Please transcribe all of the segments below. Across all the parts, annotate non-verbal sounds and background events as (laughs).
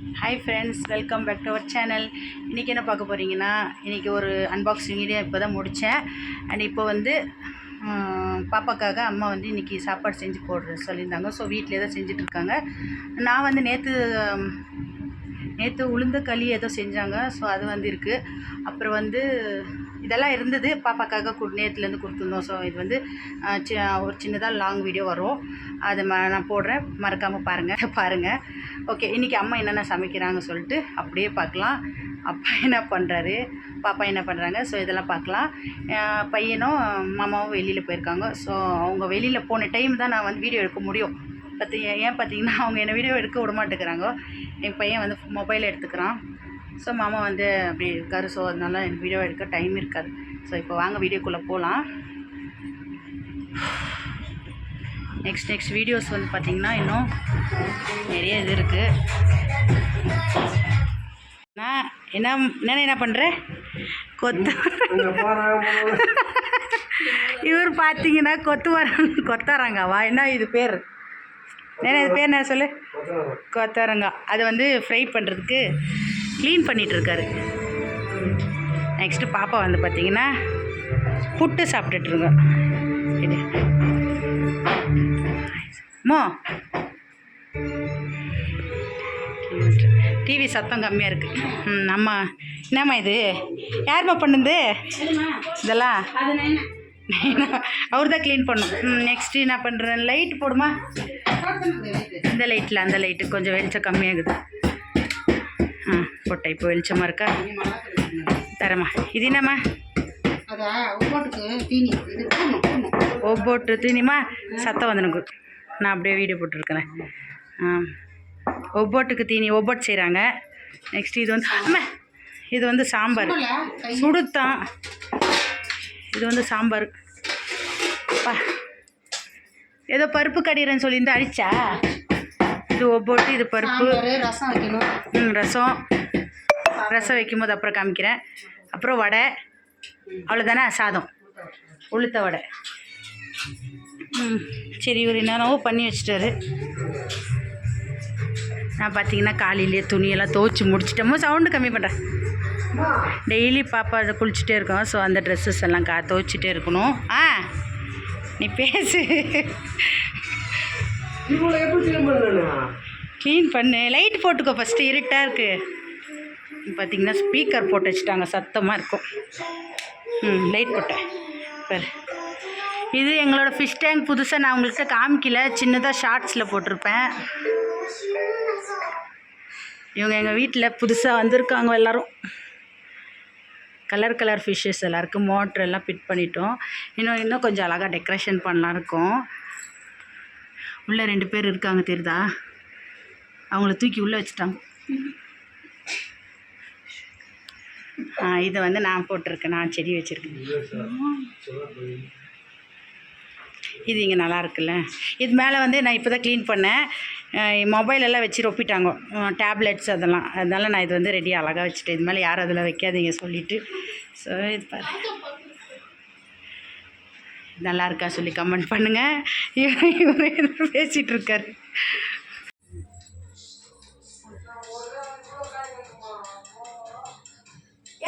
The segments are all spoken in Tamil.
Hi friends welcome back to our channel இன்றைக்கி என்ன பார்க்க போகிறீங்கன்னா இன்றைக்கி ஒரு அன்பாக்சிங் வீடியோ இப்போ தான் முடித்தேன் அண்ட் இப்போ வந்து பாப்பாக்காக அம்மா வந்து இன்றைக்கி சாப்பாடு செஞ்சு போடுற சொல்லியிருந்தாங்க. ஸோ வீட்டிலே தான் செஞ்சிட்ருக்காங்க நான் வந்து நேற்று நேற்று உளுந்த களி ஏதோ செஞ்சாங்க. ஸோ அது வந்து இருக்குது அப்புறம் வந்து இதெல்லாம் இருந்தது. பாப்பாக்காக கு நேற்றுலேருந்து கொடுத்துருந்தோம். ஸோ இது வந்து சி ஒரு சின்னதாக லாங் வீடியோ வரும். அதை ம நான் போடுறேன். மறக்காமல் பாருங்கள் (laughs) பாருங்கள் ஓகே இன்றைக்கி அம்மா என்னென்ன சமைக்கிறாங்க சொல்லிட்டு அப்படியே பார்க்கலாம். அப்பா என்ன பண்ணுறாரு பாப்பா என்ன பண்ணுறாங்க ஸோ இதெல்லாம் பார்க்கலாம். பையனும் மாமாவும் வெளியில் போயிருக்காங்க. ஸோ அவங்க வெளியில் போன டைம் தான் நான் வந்து வீடியோ எடுக்க முடியும். பார்த்தீங்க ஏன் பார்த்தீங்கன்னா அவங்க என்னை வீடியோ எடுக்க விட மாட்டேங்கிறாங்க. என் பையன் வந்து மொபைல் எடுத்துக்கிறான். ஸோ மாமா வந்து அப்படி இருக்காரு. ஸோ அதனால எனக்கு வீடியோ எடுக்க டைம் இருக்காது. ஸோ இப்போ வாங்க வீடியோக்குள்ளே போகலாம் நெக்ஸ்ட் நெக்ஸ்ட் வீடியோஸ் வந்து பார்த்திங்கன்னா இன்னும் நிறைய இது இருக்குது நான் என்ன என்ன என்ன பண்ணுறேன் கொத்து இவர் பார்த்தீங்கன்னா கொத்து வர கொத்தரங்காவா? என்ன இது பேர்? என்ன இது பேர் என்ன சொல்லு? கொத்தரங்காய் அதை வந்து ஃப்ரை பண்ணுறதுக்கு க்ளீன் பண்ணிகிட்ருக்காரு நெக்ஸ்ட்டு பாப்பா வந்து பார்த்தீங்கன்னா புட்டு சாப்பிட்டுட்ருங்க இது. மோ டிவி சத்தம் கம்மியாக இருக்குது ம் அம்மா என்னம்மா இது? யாரும்மா பண்ணுது? இதெல்லாம். (laughs) அவர் தான் க்ளீன் பண்ணும் ம் நெக்ஸ்ட்டு என்ன பண்ணுறேன் லைட் போடுமா? இந்த லைட்டில் அந்த லைட்டு கொஞ்சம் வெளிச்சம் கம்மியாகுது. ஆ போட்டேன் இப்போ வெளிச்சமாக இருக்கா? தரமா. இது என்னம்மா? தீனி ஒவ்வொட்டு தீனிமா சத்தம் வந்து நான் அப்படியே வீடியோ போட்டிருக்கிறேன். ஆ ஒவ்வொட்டுக்கு தீனி ஒவ்வொட்டு செய்கிறாங்க நெக்ஸ்ட் இது வந்து அம்மா இது வந்து சாம்பார். சுடுத்தான் இது வந்து சாம்பார். பா ஏதோ பருப்பு கடிறேன்னு சொல்லியிருந்து அடிச்சா? இது ஒவ்வொட்டு இது பருப்பு. ரசம் வைக்கணும். ம் ரசம். ரசம் வைக்கும்போது அப்புறம் காமிக்கிறேன். அப்புறம் வடை. அவ்வளோதானே சாதம். உளுத்த வடை. ம் சரி இவர் என்னென்னவோ பண்ணி வச்சிட்டாரு. நான் பார்த்தீங்கன்னா காலையிலேயே துணியெல்லாம் துவச்சி முடிச்சிட்டோமோ சவுண்டு கம்மி பண்ணுறேன் டெய்லி பாப்பா அதை குளிச்சுட்டே இருக்கோம் ஸோ அந்த ட்ரெஸ்ஸஸ் எல்லாம் கா துவச்சிட்டே இருக்கணும். ஆ நீ பேசு. க்ளீன் பண்ணு. லைட் போட்டுக்கோ ஃபஸ்ட்டு இருட்டாக இருக்குது பார்த்தீங்கன்னா ஸ்பீக்கர் போட்டு வச்சுட்டாங்க. சத்தமாக இருக்கும். ம் லைட் போட்டேன் பாரு. இது எங்களோட ஃபிஷ் டேங்க் புதுசாக நான் உங்கள்கிட்ட காமிக்கல. சின்னதாக ஷார்ட்ஸில் போட்டிருப்பேன். இவங்க எங்கள் வீட்டில் புதுசாக வந்திருக்காங்க எல்லாரும். கலர் கலர் ஃபிஷ்ஷஸ் எல்லாருக்கும் மோட்ரு எல்லாம் ஃபிட் பண்ணிட்டோம். இன்னும் இன்னும் கொஞ்சம் அழகாக டெக்கரேஷன் பண்ணலாம் இருக்கும். உள்ளே ரெண்டு பேர் இருக்காங்க தெரியுதா? அவங்கள தூக்கி உள்ளே வச்சுட்டாங்க. ஆ இதை வந்து நான் போட்டிருக்கேன். நான் செடி வச்சுருக்கேன். இது இங்கே நல்லா இருக்குல்ல. இது மேலே வந்து நான் இப்போ தான் க்ளீன் பண்ணேன். மொபைல் எல்லாம் வச்சு ரொப்பிட்டாங்க. டேப்லெட்ஸ் அதெல்லாம். அதனால நான் இது வந்து ரெடியாக அழகாக வச்சுட்டேன். இது மேலே யாரும் அதில் வைக்காதீங்க சொல்லிவிட்டு ஸோ இது பாரு. நல்லா இருக்கா சொல்லி கமெண்ட் பண்ணுங்கள் இவர் இவர் பேசிகிட்டு இருக்காரு?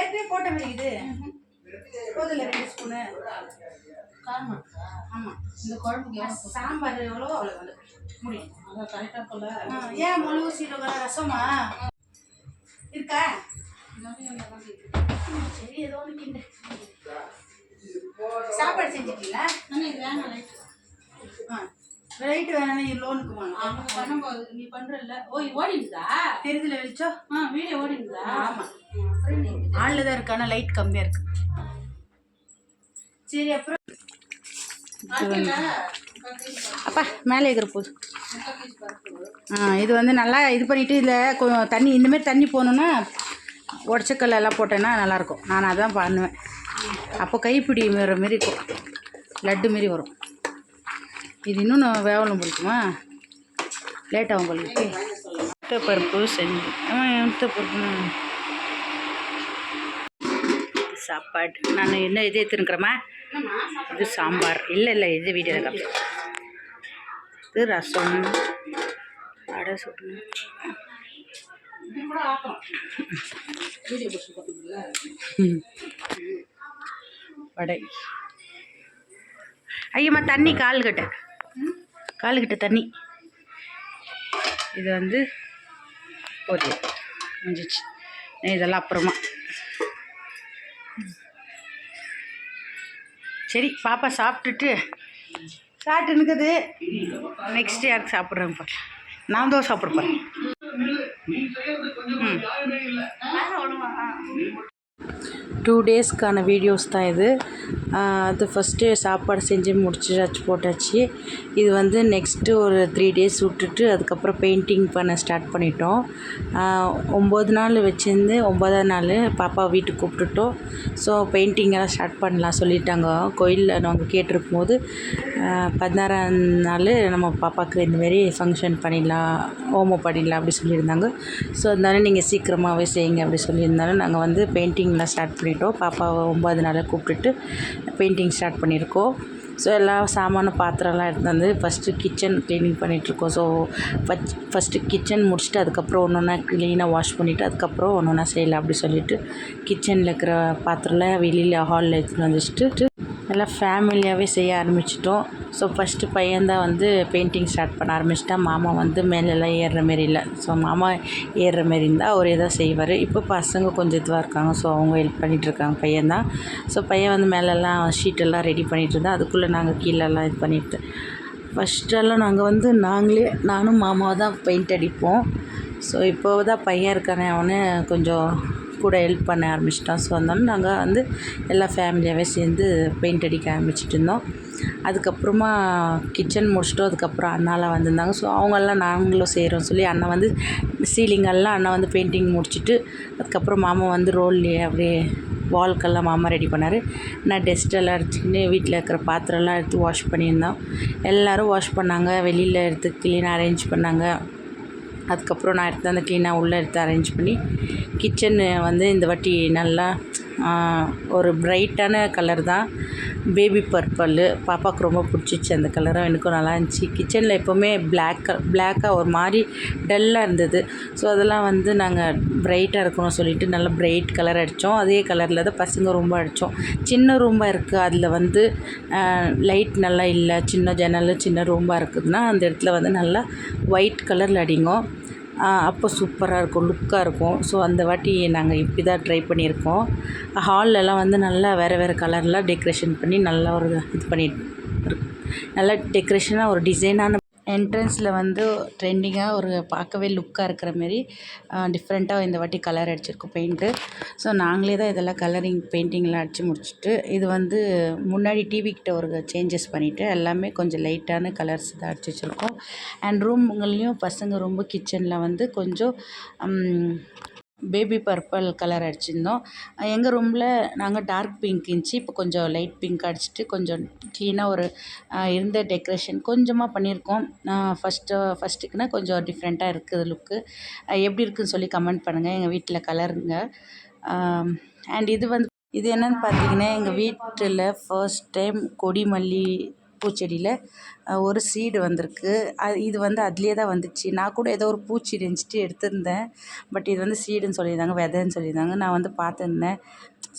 ஏற்கனவே போட்ட மாதிரி இது. போதில்ல ரெண்டு ஸ்பூனு காரம் இருக்கா? ஆமாம் இந்த குழம்புக்கு சாம்பார் எவ்வளோ அவ்வளோ வந்து. முடியும். அதான் கரெக்டாக போல. ஆ, ஏன் முழு சீரகம் ரசமா? இருக்கா? சரி ஏதோ ஒன்று கிண்டு. சாப்பாடு செஞ்சுட்டீங்களா? வேணாம் லைட் ஆ ரைட்டு வேணா லோனுக்கு வாங்க. அவங்க பண்ணும்போது நீ பண்றல்ல. ஓ ஓடிடுதா? தெரிஞ்சல வெளிச்சோ? ஆ வீடியோ ஓடிடுதா? ஆமா. ஆளில் தான் இருக்கு ஆனால் லைட் கம்மியாக இருக்கு. சரி அப்புறம் அப்பா மேலே இருக்கிற போது. ஆ இது வந்து நல்லா இது பண்ணிவிட்டு இதில் கொஞ்சம் தண்ணி இந்தமாரி தண்ணி போகணுன்னா உடச்சக்கல்ல எல்லாம் போட்டேன்னா நல்லாயிருக்கும். நான் அதான் பண்ணுவேன். அப்போ கைப்பிடி வர மாரி இருக்கும். லட்டு மாரி வரும். இது இன்னும் நான் வேவலம் பிடிக்குமா? லேட் உங்களுக்கு முட்டை பருப்பு செஞ்சு. ஆ முட்டை பருப்பு. சாப்பாடு. நான் என்ன இது எடுத்துருக்குறேம்மா இது சாம்பார். இல்லை இல்லை இது வீடியோ காப்பி இது ரசம். பிடிச்சி பார்த்தீங்களா வடை. ஐயம்மா தண்ணி கால் கிட்ட கால் கிட்ட தண்ணி. இது வந்து பொரியல். முடிஞ்சிச்சு. இதெல்லாம் அப்புறமா. சரி பாப்பா சாப்பிட்டுட்டு சாப்பிட்டு இருக்குது நெக்ஸ்ட் யாருக்கு சாப்பிட்றேன் பார்க்கலாம் நான் தான் சாப்பிட போகிறேன் டூ டேஸ்க்கான வீடியோஸ் தான் இது. அது ஃபஸ்ட்டு சாப்பாடு செஞ்சு முடிச்சாச்சு போட்டாச்சு. இது வந்து நெக்ஸ்ட்டு ஒரு த்ரீ டேஸ் விட்டுட்டு அதுக்கப்புறம் பெயிண்டிங் பண்ண ஸ்டார்ட் பண்ணிட்டோம். ஒம்பது நாள் வச்சுருந்து ஒம்பதாம் நாள் பாப்பா வீட்டுக்கு கூப்பிட்டுட்டோம். ஸோ பெயிண்டிங்கெல்லாம் ஸ்டார்ட் பண்ணலாம் சொல்லிட்டாங்க. கோயிலில் நாங்கள் கேட்டிருக்கும் போது பதினாறாம் நாள் நம்ம பாப்பாவுக்கு இந்தமாரி ஃபங்க்ஷன் பண்ணிடலாம் ஹோமம் பண்ணிடலாம் அப்படி சொல்லியிருந்தாங்க. ஸோ அதனால நீங்கள் சீக்கிரமாகவே செய்யுங்க அப்படி சொல்லியிருந்தாலும் நாங்கள் வந்து பெயிண்டிங்லாம் ஸ்டார்ட் போயிட்டோம் பாப்பாவை ஒம்பது நாளாக கூப்பிட்டுட்டு பெயிண்டிங் ஸ்டார்ட் பண்ணியிருக்கோம். ஸோ எல்லா சாமான பாத்திரம்லாம் எடுத்து வந்து ஃபஸ்ட்டு கிச்சன் க்ளீனிங் பண்ணிகிட்ருக்கோம் ஸோ ஃபஸ்ட் ஃபஸ்ட்டு கிச்சன் முடிச்சுட்டு அதுக்கப்புறம் ஒன்று ஒன்றா க்ளீனாக வாஷ் பண்ணிவிட்டு அதுக்கப்புறம் ஒன்று ஒன்றா செய்யலாம் அப்படி சொல்லிவிட்டு கிச்சனில் இருக்கிற பாத்திரம்லாம் வெளியில் ஹாலில் எடுத்துகிட்டு வந்துச்சுட்டு நல்லா எல்லாம் ஃபேமிலியாகவே செய்ய ஆரம்பிச்சிட்டோம். ஸோ ஃபஸ்ட்டு பையன்தான் வந்து பெயிண்டிங் ஸ்டார்ட் பண்ண ஆரம்பிச்சிட்டான். மாமா வந்து மேலெல்லாம் ஏறுற மாரி இல்லை. ஸோ மாமா ஏறுற மாரி இருந்தால் அவரே தான் செய்வார். இப்போ பசங்க கொஞ்சம் இதுவாக இருக்காங்க. ஸோ அவங்க ஹெல்ப் பண்ணிகிட்ருக்காங்க பையன்தான் ஸோ பையன் வந்து மேலெல்லாம் ஷீட்டெல்லாம் ரெடி பண்ணிகிட்டு இருந்தால் அதுக்குள்ளே நாங்கள் கீழெல்லாம் இது பண்ணிட்டு ஃபஸ்ட்டெல்லாம் நாங்கள் வந்து நாங்களே நானும் மாமாவை தான் பெயிண்ட் அடிப்போம். ஸோ இப்போ தான் பையன் இருக்கானே அவனு கொஞ்சம் கூட ஹெல்ப் பண்ண ஆரம்பிச்சிட்டோம். ஸோ அதனால நாங்கள் வந்து எல்லா ஃபேமிலியாகவே சேர்ந்து பெயிண்ட் அடிக்க ஆரம்பிச்சிட்டு இருந்தோம். அதுக்கப்புறமா கிச்சன் முடிச்சிட்டோம். அதுக்கப்புறம் அண்ணாலாம் வந்திருந்தாங்க. ஸோ அவங்கெல்லாம் நாங்களும் செய்கிறோம் சொல்லி அண்ணன் வந்து சீலிங்கெல்லாம் அண்ணா வந்து பெயிண்டிங் முடிச்சுட்டு அதுக்கப்புறம் மாமா வந்து ரோல்லையே அப்படியே வால்க்கெல்லாம் மாமா ரெடி பண்ணார். நான் டெஸ்ட்டெல்லாம் எடுத்துக்கின்னு வீட்டில் இருக்கிற பாத்திரம்லாம் எடுத்து வாஷ் பண்ணியிருந்தோம். எல்லோரும் வாஷ் பண்ணாங்க. வெளியில் எடுத்து க்ளீனாக அரேஞ்ச் பண்ணாங்க. அதுக்கப்புறம் நான் எடுத்து அந்த க்ளீனாக உள்ளே எடுத்து அரேஞ்ச் பண்ணி கிச்சனு வந்து இந்த வாட்டி நல்லா ஒரு பிரைட்டான கலர் தான். பேபி பர்பிள் பாப்பாவுக்கு ரொம்ப பிடிச்சிச்சு அந்த கலரும் எனக்கும் நல்லா இருந்துச்சு. கிச்சனில் எப்போவுமே பிளாக் பிளாக்காக ஒரு மாதிரி டல்லாக இருந்தது. ஸோ அதெல்லாம் வந்து நாங்கள் பிரைட்டாக இருக்கணும்னு சொல்லிட்டு நல்லா பிரைட் கலர் அடித்தோம் அதே கலரில் தான் பசங்க ரொம்ப அடித்தோம் சின்ன ரூமாக இருக்குது அதில் வந்து லைட் நல்லா இல்லை. சின்ன ஜன்னல் சின்ன ரூமாக இருக்குதுன்னா அந்த இடத்துல வந்து நல்லா ஒயிட் கலரில் அடிங்க. அப்போ சூப்பராக இருக்கும் லுக்காக இருக்கும். ஸோ அந்த வாட்டி நாங்கள் இப்படி தான் ட்ரை பண்ணியிருக்கோம். ஹால்லலாம் வந்து நல்லா வேறு வேறு கலர்லாம் டெக்கரேஷன் பண்ணி நல்லா ஒரு இது பண்ணி நல்லா டெக்கரேஷனாக ஒரு டிசைனான என்ட்ரன்ஸில் வந்து ட்ரெண்டிங்காக ஒரு பார்க்கவே லுக்காக இருக்கிற மாரி டிஃப்ரெண்ட்டாக இந்த வாட்டி கலர் அடிச்சிருக்கோம் பெயிண்ட்டு ஸோ நாங்களே தான் இதெல்லாம் கலரிங் பெயிண்டிங்லாம் அடித்து முடிச்சுட்டு இது வந்து முன்னாடி டிவி ஒரு சேஞ்சஸ் பண்ணிவிட்டு எல்லாமே கொஞ்சம் லைட்டான கலர்ஸ் தான் அடிச்சு வச்சுருக்கோம். அண்ட் ரூம்ங்கள்லேயும் பசங்க ரொம்ப கிச்சனில் வந்து கொஞ்சம் பேபி பர்பிள் கலர் அடிச்சிருந்தோம். எங்கள் ரூமில் நாங்கள் டார்க் பிங்க் இருந்துச்சு. இப்போ கொஞ்சம் லைட் பிங்க் அடிச்சிட்டு கொஞ்சம் க்ளீனாக ஒரு இருந்த டெக்கரேஷன் கொஞ்சமாக பண்ணியிருக்கோம் ஃபஸ்ட்டு ஃபஸ்ட்டுக்குன்னா கொஞ்சம் டிஃப்ரெண்ட்டாக இருக்குது லுக்கு எப்படி இருக்குன்னு சொல்லி கமெண்ட் பண்ணுங்கள் எங்கள் வீட்டில் கலருங்க அண்ட் இது வந்து இது என்னன்னு பார்த்தீங்கன்னா எங்கள் வீட்டில் ஃபர்ஸ்ட் டைம் கொடிமல்லி பூச்செடியில் ஒரு சீடு வந்திருக்கு. அது இது வந்து அதுலேயே தான் வந்துச்சு. நான் கூட ஏதோ ஒரு பூச்சி இருந்துச்சிட்டு எடுத்திருந்தேன். பட் இது வந்து சீடுன்னு சொல்லியிருந்தாங்க விதைன்னு சொல்லியிருந்தாங்க. நான் வந்து பார்த்துருந்தேன்.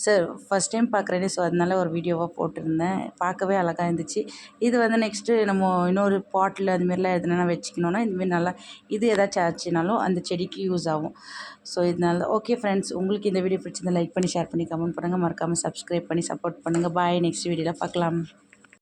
சார் ஃபஸ்ட் டைம் பார்க்குறேனே ஸோ அதனால ஒரு வீடியோவாக போட்டிருந்தேன். பார்க்கவே அழகாக இருந்துச்சு. இது வந்து நெக்ஸ்ட்டு நம்ம இன்னொரு பாட்டில் அதுமாரிலாம் எதுனா வச்சுக்கணுன்னா இதுமாரி நல்லா இது ஏதாச்சும் ஆச்சுனாலும் அந்த செடிக்கு யூஸ் ஆகும். ஸோ இதனால ஓகே ஃப்ரெண்ட்ஸ் உங்களுக்கு இந்த வீடியோ பிடிச்சிருந்தா லைக் பண்ணி ஷேர் பண்ணி கமெண்ட் பண்ணுங்கள் மறக்காமல் சப்ஸ்கிரைப் பண்ணி சப்போர்ட் பண்ணுங்கள் பாய் நெக்ஸ்ட் வீடியோவில் பார்க்கலாம்.